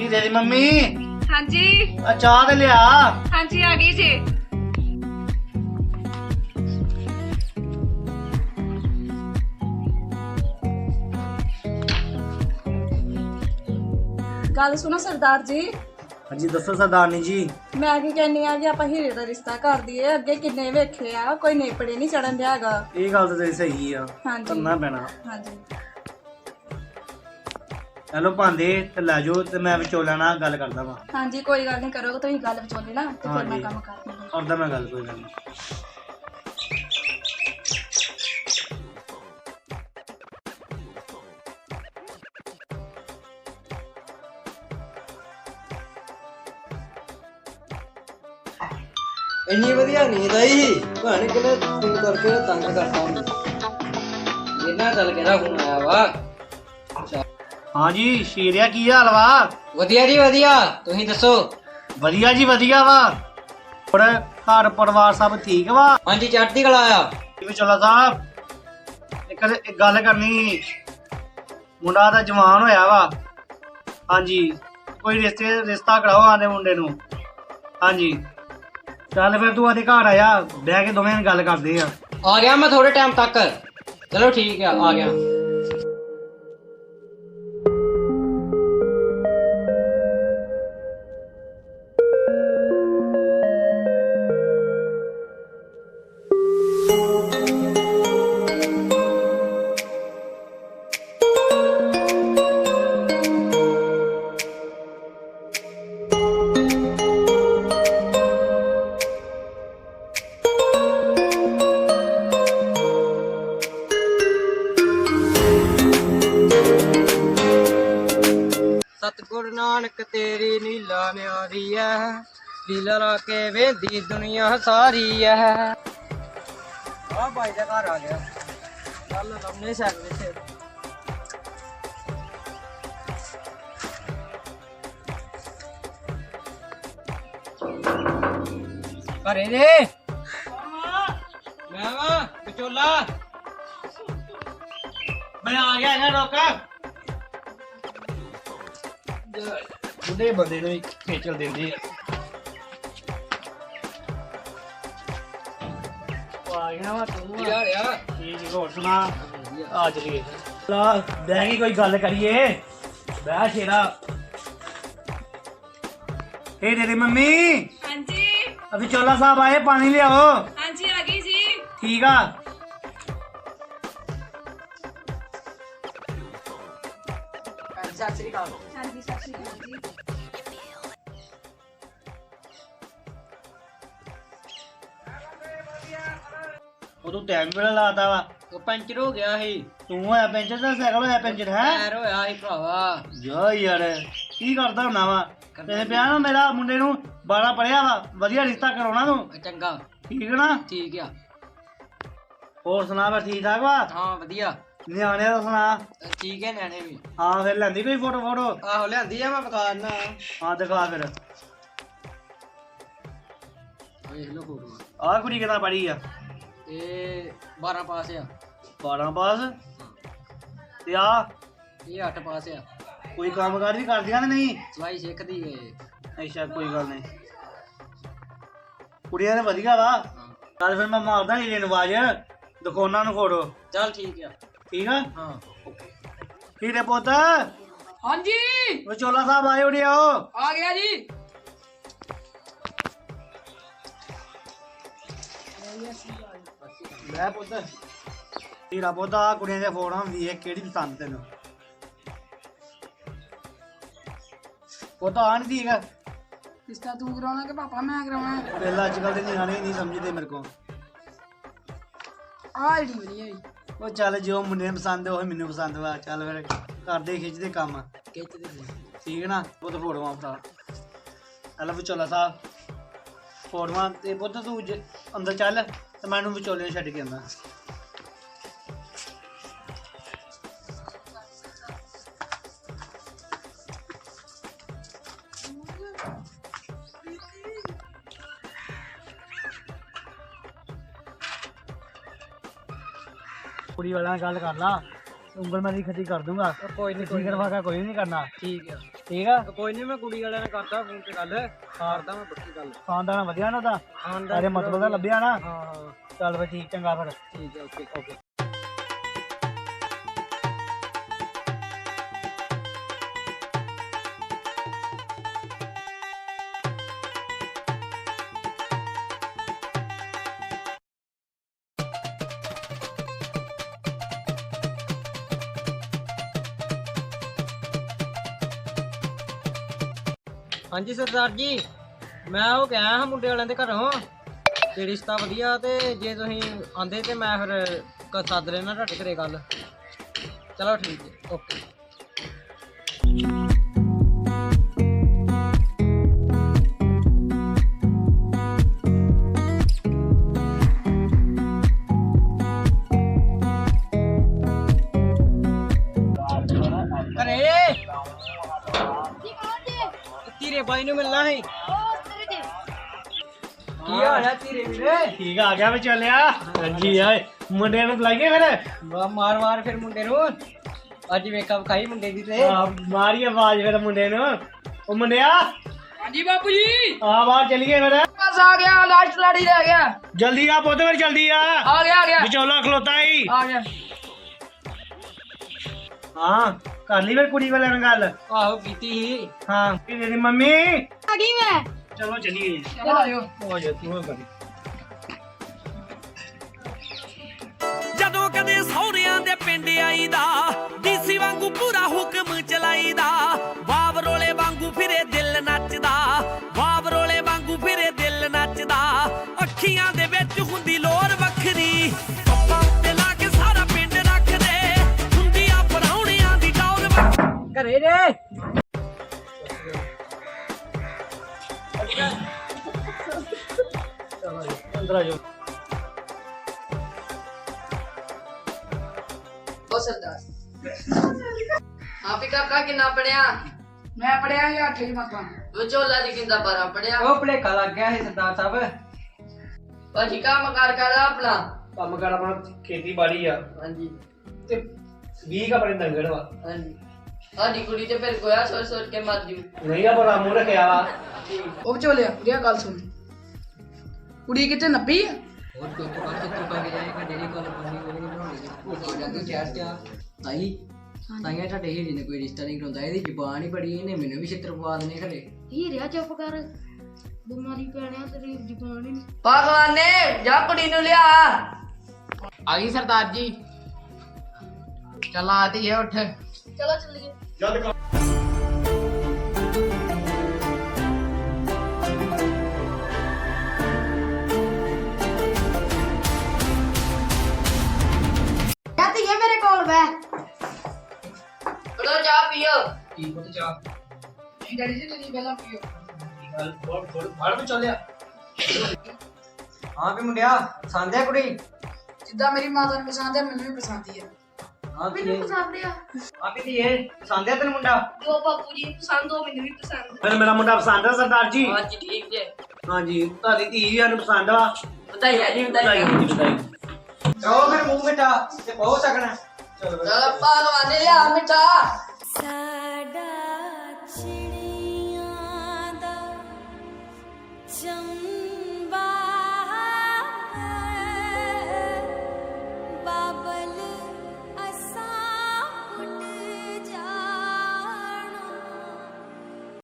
ਹੀਰੇ ਦੀ ਮੰਮੀ। ਹਾਂਜੀ। ਆ ਚਾਹ ਤੇ ਲਿਆ। ਹਾਂਜੀ ਆ ਗਈ ਜੀ। ਗੱਲ ਸੁਣੋ ਸਰਦਾਰ ਜੀ। ਹਾਂਜੀ ਦੱਸੋ ਸਰਦਾਰਨੀ ਜੀ। ਮੈਂ ਕੀ ਕਹਿੰਨੀ ਆ ਕਿ ਆਪਾਂ ਹੀਰੇ ਦਾ ਰਿਸ਼ਤਾ ਕਰ ਦਈਏ। ਅੱਗੇ ਕਿੰਨੇ ਵੇਖੇ ਆ ਕੋਈ ਨੇਪੜੇ ਨਹੀਂ ਚੜਨ ਦਿਆ ਹੈਗਾ। ਇਹ ਗੱਲ ਤਾਂ ਤੇਰੀ ਸਹੀ ਆ। ਹਾਂਜੀ। ਕਰਨਾ ਪੈਣਾ। ਹਾਂਜੀ। ਚਲੋ ਭਾਂਦੇ ਤੇ ਲੈ ਜਾਓ ਤੇ ਮੈਂ ਵਿਚੋਲਿਆਂ ਨਾਲ ਗੱਲ ਕਰਦਾ ਵਾਂ ਹਾਂਜੀ ਕੋਈ ਗੱਲ ਨਹੀਂ ਕਰੋਗੇ ਤੁਸੀਂ ਗੱਲ ਵਿਚੋਲੇ ਨਾ ਤੇ ਫਿਰ ਮੈਂ ਹਾਂਜੀ। ਕੰਮ ਕਰ ਦੂੰਗੀ ਕਰਦਾ ਮੈਂ ਗੱਲ ਕੋਈ ਗੱਲ ਨਹੀਂ ਇੰਨੀ ਵਧੀਆ ਨੀਂਦ ਆਈ ਭਾਣੇ ਕਿਨੇ ਫੋਨ ਕਰਕੇ ਨਾ ਤੰਗ ਕਰਤਾ ਇਹਨਾਂ ਚੱਲ ਕਿਹੜਾ ਫੋਨ ਆਇਆ ਵਾ ਅੱਛਾ। ਹਾਂਜੀ ਸ਼ੀਰਿਆ ਕੀ ਹਾਲ ਵਾ? ਵਧੀਆ ਜੀ ਵਧੀਆ। ਤੁਸੀਂ ਦੱਸੋ? ਵਧੀਆ ਜੀ ਵਧੀਆ ਵਾ। ਹੋਰ ਘਰ ਪਰਿਵਾਰ ਸਭ ਠੀਕ ਵਾ? ਹਾਂਜੀ ਚੜ੍ਹਦੀ ਕਲਾ ਆ। ਵਿਚੋਲਾ ਸਾਹਿਬ ਇੱਕ ਇੱਕ ਗੱਲ ਕਰਨੀ ਮੁੰਡਾ ਤਾਂ ਜਵਾਨ ਹੋਇਆ ਵਾ। ਹਾਂਜੀ ਕੋਈ ਰਿਸ਼ਤੇ ਰਿਸ਼ਤਾ ਕਰਾਓ ਆਂਦੇ ਮੁੰਡੇ ਨੂੰ। ਹਾਂਜੀ। ਚੱਲ ਫਿਰ ਤੂੰ ਆਦੇ ਘਰ ਆਇਆ ਬਹਿ ਕੇ ਦੋਵੇਂ ਗੱਲ ਕਰਦੇ ਆ। ਆ ਗਿਆ ਮੈਂ ਥੋੜੇ ਟਾਈਮ ਤੱਕ। ਚਲੋ ਠੀਕ ਆ ਆ ਗਿਆ। ਨੀਲਾ ਨਿਆਰੀ ਐ ਲੀਲਾ ਲਾ ਕੇ ਵੇਂਦੀ ਦੁਨੀਆ ਸਾਰੀ ਐ ਆ ਭਾਈ ਦਾ ਘਰ ਆ ਗਿਆ ਚੱਲ ਲੰਮੇ ਸਾਈਕਲ ਤੇ ਘਰੇ ਨੇ ਮੈਂ ਵਾ ਵਿਚੋਲਾ ਮੈਂ ਆ ਗਿਆ ਨਾ ਰੋਕਾ ਬੁੱਢੇ ਬੰਦੇ ਨੂੰ ਖੇਚਲ ਦਿੰਦੇ ਆ। ਆ। ਗਿਆ ਵਾ ਤੂੰ ਠੀਕ ਹੋਰ ਸੁਣਾ? ਆ ਚਲੀਏ। ਲਾ ਬਹਿ ਕੇ ਕੋਈ ਗੱਲ ਕਰੀਏ। ਬਹਿ ਸ਼ੇਰਾ। ਏ ਤੇਰੀ ਮੰਮੀ। ਹਾਂਜੀ। ਅਭੀ ਚੋਲਾ ਸਾਹਿਬ ਆਏ ਪਾਣੀ ਲਿਆਓ। ਹਾਂਜੀ ਆ ਗਈ ਜੀ। ਠੀਕ ਆ। ਸਤਿ ਸ੍ਰੀ ਅਕਾਲ ਹਾਂਜੀ ਸਤਿ ਸ਼੍ਰੀ ਅਕਾਲ ਜੀ ਉਹ ਤੂੰ ਟਾਈਮ ਵੇਲੇ ਲਾਤਾ ਵਾ। ਉਹ ਪੈਂਚਰ ਹੋ ਗਿਆ ਸੀ। ਤੂੰ ਹੋਇਆ ਪੈਂਚਰ ਦਾ ਸਾਈਕਲ ਹੋਇਆ ਪੈਂਚਰ ਹੈ? ਪੈਰ ਹੋਇਆ ਸੀ ਭਰਾਵਾ। ਜਾ ਯਾਰ ਕੀ ਕਰਦਾ ਹੁੰਦਾ ਵਾ? ਤੇਰੇ ਪਿਆ ਨਾ ਮੇਰਾ? ਮੁੰਡੇ ਨੂੰ ਬਾੜਾ ਪੜਿਆ ਵਾ। ਵਧੀਆ ਰਿਸ਼ਤਾ ਕਰਾਉਣਾ ਤੂੰ। ਚੰਗਾ। ਠੀਕ ਨਾ? ਠੀਕ ਆ। ਹੋਰ ਸੁਣਾ ਫਿਰ ਠੀਕ ਠਾਕ ਵਾ? ਹਾਂ ਵਧੀਆ। ਨਿਆਣੇ ਦਾ ਸੁਣਾ। ਠੀਕ ਹੈ ਨਿਆਣੇ ਵੀ। ਹਾਂ ਫਿਰ ਲੈਂਦੀ ਕੋਈ ਫੋਟੋ ਫੋਟੋ? ਆਹੋ ਲਿਆਂਦੀ ਆ ਮੈਂ ਬਕਾਰਨਾ ਹਾਂ ਦਿਖਾ ਫਿਰ। ਵੇਖ ਲਓ ਫੋਟੋ। ਆਹ ਕੁੜੀ ਕਿਦਾਂ ਪੜੀ ਆ? ਇਹ 12 ਪਾਸ ਆ। 12 ਪਾਸ? ਤੇ ਆ ਇਹ 8 ਪਾਸ ਆ। ਕੋਈ ਕੰਮਕਾਰ ਵੀ ਕਰਦੀਆਂ ਕਿ ਨਹੀਂ? ਸਵਾਈ ਸਿੱਖਦੀ ਏ। ਅੱਛਾ ਕੋਈ ਗੱਲ ਨਹੀਂ। ਕੁੜੀਆਂ ਨੇ ਵਧੀਆ ਵਾ। ਚੱਲ ਫਿਰ ਮੈਂ ਮਾਰਦਾ ਹੀਰੇ ਨੂੰ ਆਵਾਜ਼। ਦੁਕਾਨਾਂ ਨੂੰ ਫੋਟੋ। ਚੱਲ ਠੀਕ ਆ। ਠੀਕ ਆ? ਹਾਂ। ਹੀਰੇ ਪੁੱਤ? ਹਾਂਜੀ। ਉਹ ਚੋਲਾ ਸਾਹਿਬ ਆਏ ਉੜੇ ਆਓ ਆ ਗਿਆ ਜੀ। ਲੈ ਪੁੱਤ। ਹੀਰਾ ਪੁੱਤ ਆ ਕੁੜੀਆਂ ਦੀਆਂ ਫੋਟੋਆਂ ਹੁੰਦੀ ਹੈ ਕਿਹੜੀ ਪਸੰਦ ਤੈਨੂੰ। ਪੁੱਤ ਆ ਨਹੀਂ ਠੀਕ? ਆ ਰਿਸ਼ਤਾ ਤੂੰ ਕਰਾਉਣਾ ਕਿ ਪਾਪਾ ਮੈਂ ਕਰਾਉਣਾ? ਪਹਿਲਾਂ ਅੱਜ ਕੱਲ ਦੇ ਨਿਆਣੇ ਨਹੀਂ ਸਮਝਦੇ ਮੇਰੇ ਕੋਲ। ਆ ਜਿਹੜੀ ਵਧੀਆ ਹੋਈ। ਉਹ ਚੱਲ ਜੋ ਮੁੰਡੇ ਨੂੰ ਪਸੰਦ ਉਹ ਮੈਨੂੰ ਪਸੰਦ ਵਾ। ਚੱਲ ਫਿਰ ਕਰਦੇ ਖਿੱਚਦੇ ਕੰਮ। ਖਿੱਚਦੇ ਠੀਕ ਨਾ? ਪੁੱਤ ਫੋਟੋਆਂ ਫੜਾ। ਹਲੋ ਵਿਚੋਲਾ ਸਾਹਿਬ ਫੋਟੋਆਂ ਤੇ ਪੁੱਤ ਤੂੰ ਜੇ ਅੰਦਰ ਚੱਲ ਤੇ ਮੈਨੂੰ ਵਿਚੋਲੇ ਨੂੰ ਛੱਡ ਕੇ ਆਉਂਦਾ। ਕੁੜੀ ਵਾਲਿਆਂ ਨਾਲ ਗੱਲ ਕਰ ਲਾ ਉਂਗਲ ਮਾਰੀ ਖੱਟੀ ਕਰ ਦੂੰਗਾ। ਕੋਈ ਨਹੀਂ ਕੋਈ ਫਾਕਾ ਕੋਈ ਨਹੀਂ ਕਰਨਾ। ਠੀਕ ਆ। ਠੀਕ ਆ? ਕੋਈ ਨਹੀਂ ਮੈਂ ਕੁੜੀ ਵਾਲਿਆਂ ਨਾਲ ਕਰਦਾ ਫੋਨ ਤੇ ਗੱਲ। ਹਾਰਦਾ ਮੈਂ ਪੱਕੀ ਗੱਲ। ਖਾਨਦਾਨ ਵਧੀਆ ਨਾ ਉਹਦਾ? ਖਾਨਦਾਨ ਅਰੇ ਮਤਲਬ ਦਾ ਲੱਭਿਆ ਨਾ? ਹਾਂ ਹਾਂ। ਚੱਲ ਫੇ ਠੀਕ ਚੰਗਾ ਫਿਰ। ਠੀਕ ਹੈ ਓਕੇ ਓਕੇ। ਹਾਂਜੀ ਸਰਦਾਰ ਜੀ, ਮੈਂ ਉਹ ਗਿਆ ਹਾਂ ਮੁੰਡੇ ਵਾਲਿਆਂ ਦੇ ਘਰੋਂ। ਤੇ ਰਿਸ਼ਤਾ ਵਧੀਆ ਤੇ ਜੇ ਤੁਸੀਂ ਆਂਦੇ ਤੇ ਮੈਂ ਫਿਰ ਕ- ਸੱਦ ਲੈਣਾ ਤੁਹਾਡੇ ਘਰੇ ਗੱਲ। ਚਲੋ ਠੀਕ ਹੈ ਓਕੇ। ਬਾਈ ਨੂੰ ਮਿਲਣਾ ਹੈ ਕੀ ਹਾਲ ਹੈ ਤੀਰੇ ਵੀਰੇ? ਠੀਕ ਆ ਗਿਆ ਵੇ ਚੱਲਿਆ। ਹਾਂਜੀ ਆਏ। ਮੁੰਡਿਆਂ ਨੂੰ ਬੁਲਾਈਏ ਫਿਰ। ਵਾ ਮਾਰ ਮਾਰ ਫਿਰ ਮੁੰਡੇ ਨੂੰ। ਅੱਜ ਵੇਖਾ ਵਿਖਾਈ ਮੁੰਡੇ ਦੀ ਤੇ। ਆ, ਮਾਰੀ ਆਵਾਜ਼ ਫਿਰ ਮੁੰਡੇ ਨੂੰ। ਉਹ ਮੁੰਡਿਆ। ਹਾਂਜੀ ਬਾਪੂ ਜੀ। ਆ ਬਾਹਰ ਚੱਲੀਏ ਫਿਰ। ਬਸ ਆ ਗਿਆ ਲਾਸਟ ਲਾੜੀ ਰਹਿ ਗਿਆ। ਜਲਦੀ ਆ ਪੁੱਤ ਫਿਰ ਜਲਦੀ ਆ। ਆ ਗਿਆ ਆ ਗਿਆ। ਵਿਚੋਲਾ ਖਲੋਤਾ ਹੀ ਆ ਗਿਆ। ਹਾਂ। ਕਰ ਲਈ ਫਿਰ ਕੁੜੀ ਵਾਲਿਆਂ ਨਾਲ ਗੱਲ? ਆਹੋ ਕੀਤੀ ਸੀ। ਹਾਂ ਕੀ ਤੇਰੀ ਮੰਮੀ? ਆ ਗਈ ਮੈਂ। ਚਲੋ ਚੱਲੀਏ। ਚਲੋ ਆਇਓ। ਹੋ ਜਾ ਤੂੰ ਕਰੀ ਜਦੋਂ ਕਦੇ ਸਹੁਰਿਆਂ ਦੇ ਪਿੰਡ ਆਈਦਾ ਰੇ ਅੰਦਰ ਆ ਜਾਓ ਉਹ ਸਰਦਾਰ ਆਪੀ ਕਾਕਾ ਕਿੰਨਾ ਪੜਿਆ? ਮੈਂ ਪੜਿਆ ਹੀ 8 ਜਮਾਤਾਂ ਵਿਚੋਲਾ ਜੀ ਕਿੰਦਾ ਬਾਰਾ ਪੜਿਆ? ਉਹ ਭਲੇਖਾ ਲੱਗ ਗਿਆ ਸੀ ਸਰਦਾਰ ਸਾਹਿਬ। ਭਾਜੀ ਕੰਮ ਕਾਰ ਕਰਦਾ ਆਪਣਾ? ਕੰਮ ਕਰ ਆਪਣਾ ਖੇਤੀਬਾੜੀ ਆ। ਹਾਂਜੀ। ਤੇ 20 ਕਪੜੇ ਦੰਗੜ ਵਾ। ਹਾਂਜੀ। ਸਾਡੀ ਕੁੜੀ ਤੇ ਫਿਰ ਗੋਇਆ ਸੋਚ ਸੋਚ ਕੇ ਮਰ ਜੂ। ਨਹੀਂ ਆ ਬੜਾ ਮੂੰਹ ਰੱਖਿਆ ਵਾ। ਉਹ ਵਿਚੋਲਿਆ ਗਿਆ ਗੱਲ ਸੁਣ। ਕੁੜੀ ਕਿਤੇ ਨੱਪੀ ਆ? ਹੋਰ ਕੋਈ ਤੋਂ ਕੇ ਤੂੰ ਪਾ ਕੇ ਜਾਏਗਾ ਜਿਹੜੀ ਗੱਲ ਕਰਨੀ ਉਹ ਨਹੀਂ ਬਣਾਉਣੀ ਉਹ ਜਾ ਤੂੰ ਸ਼ਹਿਰ ਚ ਤਾਈ ਤਾਈਆਂ ਤੁਹਾਡੇ ਹੀਰੇ ਨੇ ਕੋਈ ਰਿਸ਼ਤਾ ਨਹੀਂ ਕਰਾਉਂਦਾ ਇਹਦੀ ਜ਼ੁਬਾਨ ਹੀ ਬੜੀ ਇਹਨੇ ਮੈਨੂੰ ਵੀ ਛਿੱਤਰ ਪਵਾ ਦੇਣੇ ਹੀਰਿਆ ਚੁੱਪ ਕਰ। ਬਿਮਾਰੀ ਪੈਣਿਆ ਤੇਰੀ ਜ਼ੁਬਾਨ ਹੀ ਭਗਵਾਨੇ ਜਾ ਕੁੜੀ ਨੂੰ ਲਿਆ। ਆ ਗਈ ਸਰਦਾਰ ਜੀ। ਚਲਾ ਆਤੀ ਹੈ ਉੱਠ। ਚਲੋ ਚੱਲੀਏ। ਜਦ ਆ ਧੀਏ ਮੇਰੇ ਕੋਲ ਬੈ ਚਲੋ ਚਾਹ ਪੀਓ। ਕੀ ਪੁੱਤ ਚਾ ਡੈਡੀ ਜੀ ਤੁਸੀਂ ਪਹਿਲਾਂ ਪੀਓ। ਗੱਲ ਫੜ ਫੜ ਫੜ ਵੀ ਚੱਲਿਆ ਹਾਂ ਵੀ ਮੁੰਡਿਆ ਪਸੰਦ ਆ ਕੁੜੀ? ਜਿੱਦਾਂ ਮੇਰੀ ਮਾਤਾ ਨੂੰ ਪਸੰਦ ਹੈ ਮੈਨੂੰ ਵੀ ਪਸੰਦ ਹੀ ਹੈ ਹਾਂ ਮੈਨੂੰ ਪਸੰਦ ਆ। ਆਪੀ ਦੀ ਇਹ ਪਸੰਦ ਆ ਤੈਨੂੰ ਮੁੰਡਾ? ਜੋ ਬਾਪੂ ਜੀ ਪਸੰਦ ਹੋ ਮੈਨੂੰ ਵੀ ਪਸੰਦ। ਫਿਰ ਮੇਰਾ ਮੁੰਡਾ ਪਸੰਦ ਆ ਸਰਦਾਰ ਜੀ? ਹਾਂਜੀ ਠੀਕ ਜੇ। ਹਾਂਜੀ ਤੁਹਾਡੀ ਧੀ ਵੀ ਸਾਨੂੰ ਪਸੰਦ ਵਾ ਜੀ ਵਧਾਈ ਵਧਾਈਆਂ ਹੋਣੀ ਵਧਾਈ ਜਾਓ ਫਿਰ ਮੂੰਹ ਮਿਟਾ ਤੇ ਬਹੁਤ ਸਕਣਾ ਚਲੋ ਚਲ ਭਗਵਾਨੇ ਲਿਆ ਮਿੱਠਾ।